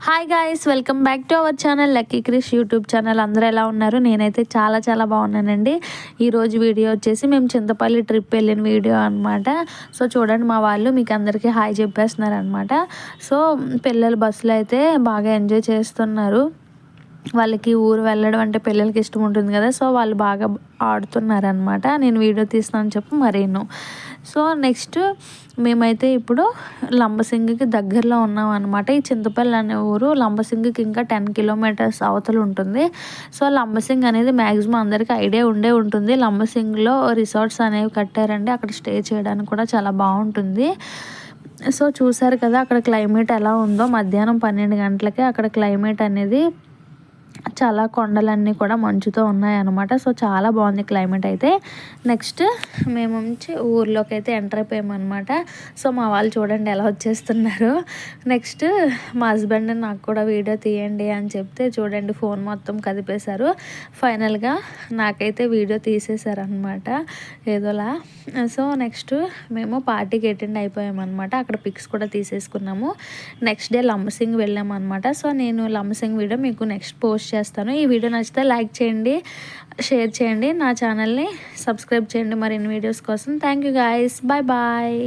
Hi guys welcome back to our channel Lucky Krish YouTube channel అందరూ ఎలా ఉన్నారు? నేనైతే చాలా చాలా బాగున్నానండి. ఈరోజు వీడియో వచ్చేసి మేము చింతపల్లి ట్రిప్ వెళ్ళిన వీడియో అనమాట సో చూడండి మా వాళ్ళు మీకు అందరికీ హాయ్ చెప్పేస్తున్నారు అనమాట సో పిల్లలు బస్సులో అయితే బాగా ఎంజాయ్ చేస్తున్నారు. వాళ్ళకి ఊరు వెళ్ళడం అంటే పిల్లలకి ఇష్టం ఉంటుంది కదా సో వాళ్ళు బాగా ఆడుతున్నారనమాట నేను వీడియో తీస్తున్నాను చెప్పి మరేను. సో నెక్స్ట్ మేమైతే ఇప్పుడు లంబసింగికి దగ్గరలో ఉన్నాం అనమాట ఈ చింతపల్లి అనే ఊరు లంబసింగికి ఇంకా టెన్ కిలోమీటర్స్ అవతల ఉంటుంది. సో లంబసింగ్ అనేది మ్యాక్సిమం అందరికీ ఐడియా ఉండే ఉంటుంది. లంబసింగ్లో రిసార్ట్స్ అనేవి కట్టారండి. అక్కడ స్టే చేయడానికి కూడా చాలా బాగుంటుంది. సో చూసారు కదా అక్కడ క్లైమేట్ ఎలా ఉందో. మధ్యాహ్నం పన్నెండు గంటలకే అక్కడ క్లైమేట్ అనేది చాలా కొండలన్నీ కూడా మంచుతో ఉన్నాయన్నమాట. సో చాలా బాగుంది క్లైమేట్ అయితే. నెక్స్ట్ మేము ఊర్లోకి అయితే ఎంటర్ అయిపోయామన్నమాట. సో మా వాళ్ళు చూడండి ఎలా వచ్చేస్తున్నారు. నెక్స్ట్ మా హస్బెండ్ నాకు కూడా వీడియో తీయండి అని చెప్తే చూడండి ఫోన్ మొత్తం కదిపేశారు. ఫైనల్గా నాకైతే వీడియో తీసేశారనమాట ఏదోలా. సో నెక్స్ట్ మేము పార్టీకి అటెండ్ అయిపోయామన్నమాట. అక్కడ పిక్స్ కూడా తీసేసుకున్నాము. నెక్స్ట్ డే లంబసింగ్ వెళ్ళామన్నమాట. సో నేను లంబసింగ్ వీడియో మీకు నెక్స్ట్ పోస్ట్ పోస్ట్ చేస్తాను. ఈ వీడియో నచ్చితే లైక్ చేయండి షేర్ చేయండి నా ఛానల్ని సబ్స్క్రైబ్ చేయండి మరిన్ని వీడియోస్ కోసం. Thank you guys. Bye bye.